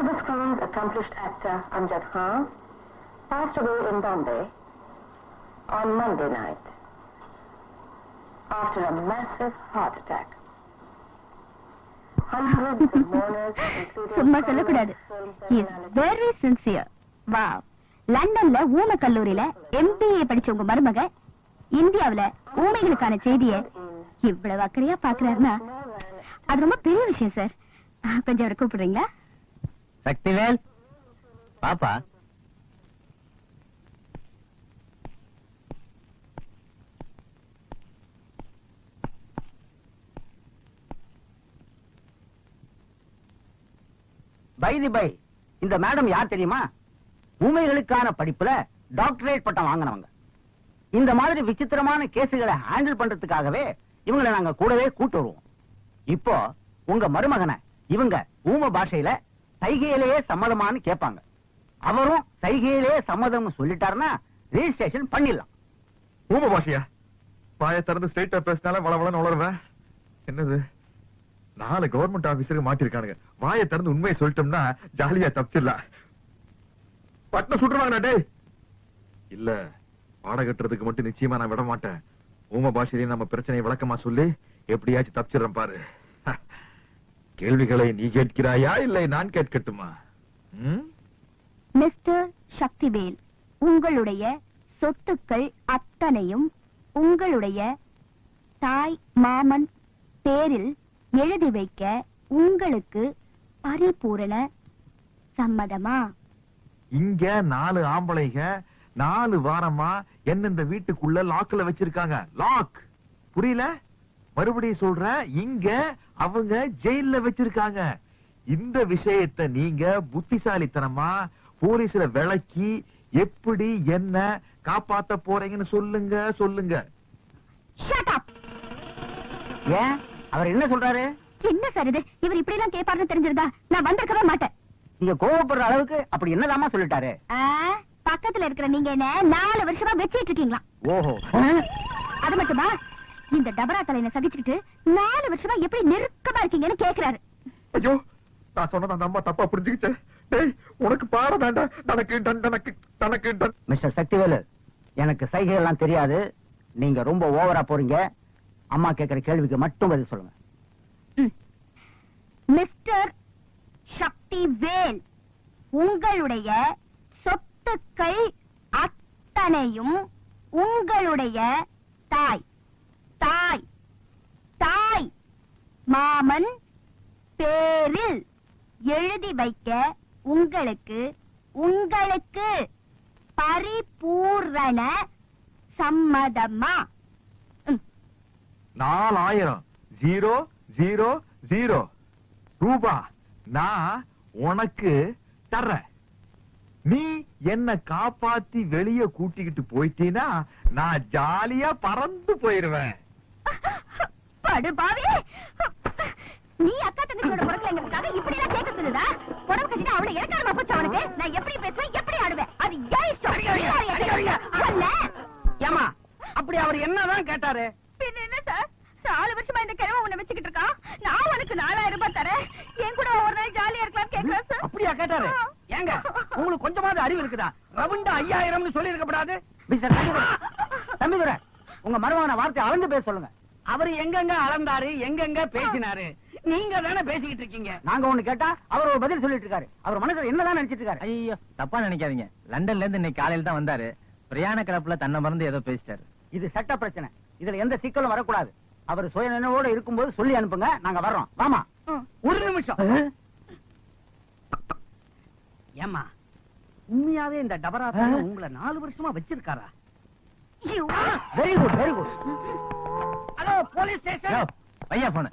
accomplished actor Amjad Khan passed away in Bombay on Monday night after a massive heart attack. சும்மா சொல்லக்கூடாது is very sincere வா லண்டன்ல ஊம கல்லூரியில MBA படிச்ச உங்க மருமக இந்தியாவுல ஊமைகளுக்கான செய்திய இவ்வளவு அக்கறையா பாக்குறாருன்னா அது ரொம்ப பெரிய விஷயம் சார் கொஞ்சம் அவரை கூப்பிடுறீங்களா சக்திவேல்? பாப்பா? பைதி பை இந்த மேடம் யார் தெரியுமா? ஊமைகளுக்கான படிப்புல டாக்டரேட் பட்டம் வாங்கினவங்க. இந்த மாதிரி விசித்திரமான கேசுகளை ஹேண்டில் பண்றதுக்காகவே இவங்களை நாங்க கூடவே கூட்டு வருவோம். இப்போ உங்க மருமகனை இவங்க ஊம பாஷையில சைகையிலேயே சம்மதமான்னு கேட்பாங்க. அவரும் சைகையிலேயே சம்மதம் சொல்லிட்டாருன்னா ரிஜிஸ்ட்ரேஷன் பண்ணிடலாம். ஊம பாஷையா? வாயை திறந்து ஸ்ட்ரெயிட்டா பேசினாலும் வளவளன்னு உளருவேன். என்னது? நாலு கவர்மெண்ட் ஆபீசருக்கு மாட்டிருக்கானுங்க வாயை திறந்து உண்மையை சொல்லிட்டோம்னா ஜாலியா தப்பிச்சிடலாம். பட்டம் சுட்டுருவாங்க டேய். இல்ல பாட கட்டுறதுக்கு மட்டும் நிச்சயமா நான் விட மாட்டேன். ஊம பாஷையிலையும் நம்ம பிரச்சனையை விளக்கமா சொல்லி எப்படியாச்சும் தப்பிச்சிடறேன் பாரு. கேள்விகளை நீ கேட்கிறாயா இல்லை நான் கேட்கட்டுமா? மிஸ்டர் சக்திவேல் உங்களுடைய சொத்துக்கள் அத்தனையும் உங்களுடைய தாய் மாமன் பேரில் எழுதி வைக்க உங்களுக்கு பரிபூரண சம்மதமா? இங்க நாலு ஆம்பளைங்க நாலு வாரமா என்ன இந்த வீட்டுக்குள்ள லாக்ல வச்சிருக்காங்க. லாக் புரியல? மறுபடியும் சொல்றேன் இங்க அவங்க ஜெயில்ல வச்சிருக்காங்க. இந்த விஷயத்தை நீங்க புத்திசாலித்தனமா போலீஸ்ல விளக்கி எப்படி என்ன காப்பாத்த போறீங்கன்னு சொல்லுங்க சொல்லுங்க. ஏன்? அவர் என்ன சொல்றாரு? என்ன சார் இது? இவர் இப்படி எல்லாம் கேட்பாருன்னு தெரிஞ்சிருந்தா நான் வந்திருக்கவே மாட்டேன். நீங்க கோவப்படுற அளவுக்கு அப்படி என்னதாம்மா சொல்லிட்டாரு? பக்கத்துல இருக்கிற நீங்க என்ன நாலு வருஷமா வச்சிட்டு இருக்கீங்களா? ஓஹோ. அது மட்டுமா? இந்த டபரா தலையில சகிச்சுக்கிட்டு நாலு வருஷமா எப்படி நெருக்கமா இருக்கீங்கன்னு கேக்குறாரு. ஐயோ நான் சொன்னது அந்த அம்மா தப்பா புரிஞ்சுக்கிச்சேன் டேய் உனக்கு பாட வேண்டாம். தனக்கு டன் தனக்கு தனக்கு டன். மிஸ்டர் சக்திவேலு எனக்கு சைகை எல்லாம் தெரியாது. நீங்க ரொம்ப ஓவரா போறீங்க. அம்மா கேக்குற கேள்விக்கு மட்டும் பதில் சொல்லுங்க. மிஸ்டர் சக்தி வேல் உங்களுடைய சொத்துக்கள் அத்தனையும் உங்களுடைய தாய். தாய். தாய். மாமன் பேரில் எழுதி வைக்க உங்களுக்கு உங்களுக்கு பரிபூரண சம்மதமா? நாலாயிரம். Zero zero zero. ரூபா. நான் உனக்கு தர்றேன். நீ என்ன காப்பாத்தி வெளிய கூட்டிக்கிட்டு போயிட்டீனா நான் ஜாலியா பறந்து போயிருவேன். படுபாவி நீ அக்கா தங்கச்சியோட பிறக்கலைங்கிறதுக்காக இப்படி எல்லாம் கேட்க சொல்லுதா? புடவை கட்டிட்டு அவளை இறக்காரமா போச்சு அவனுக்கு? நான் எப்படி பேசுவேன்? எப்படி ஆடுவேன்? அது ஏன் இஷ்டம். ஏமா அப்படி அவர் என்னதான் கேட்டாரு? பின்ன என்ன சார்? நாலு வருஷமா இந்த கிழமை உன்னை வச்சுக்கிட்டு இருக்கான். நான் உனக்கு நாலாயிரம் ரூபாய் தரேன். என் கூட ஒரு நாள் ஜாலியா இருக்கலாம் கேட்கலாம் சார். அப்படியா கேட்டாரு? ஏங்க உங்களுக்கு கொஞ்சமாவது அறிவு இருக்குதா? ரவுண்டா ஐயாயிரம்னு சொல்லி இருக்கப்படாது மிஸ்டர் தம்பிதுரை உங்க மருமகன வார்த்தை அளந்து பேச சொல்லுங்க. அவர் எங்கெங்க அளந்தாரு எங்கெங்க பேசினாரு? நீங்க தானே பேசிக்கிட்டு இருக்கீங்க. நாங்க ஒண்ணு கேட்டா அவர் ஒரு பதில் சொல்லிட்டு இருக்காரு. அவர் மனசுல என்னதான் நினைச்சிட்டு இருக்காரு? ஐயோ தப்பா நினைக்காதீங்க. லண்டன்ல இருந்து இன்னைக்கு காலையில தான் வந்தாரு. பிரயாண கிளப்புல தன்னை மறந்து ஏதோ பேசிட்டாரு. இது சட்ட பிரச்சனை. இதுல எந்த சிக்கலும் வரக்கூடாது. அவர் சுய நினைவோட இருக்கும்போது சொல்லி அனுப்புங்க நாங்க வர்றோம். வாமா. ஒரு நிமிஷம். ஏமா உண்மையாவே இந்த டபரா உங்களை நாலு வருஷமா வச்சிருக்காரா? Very good very good police station. பையா போன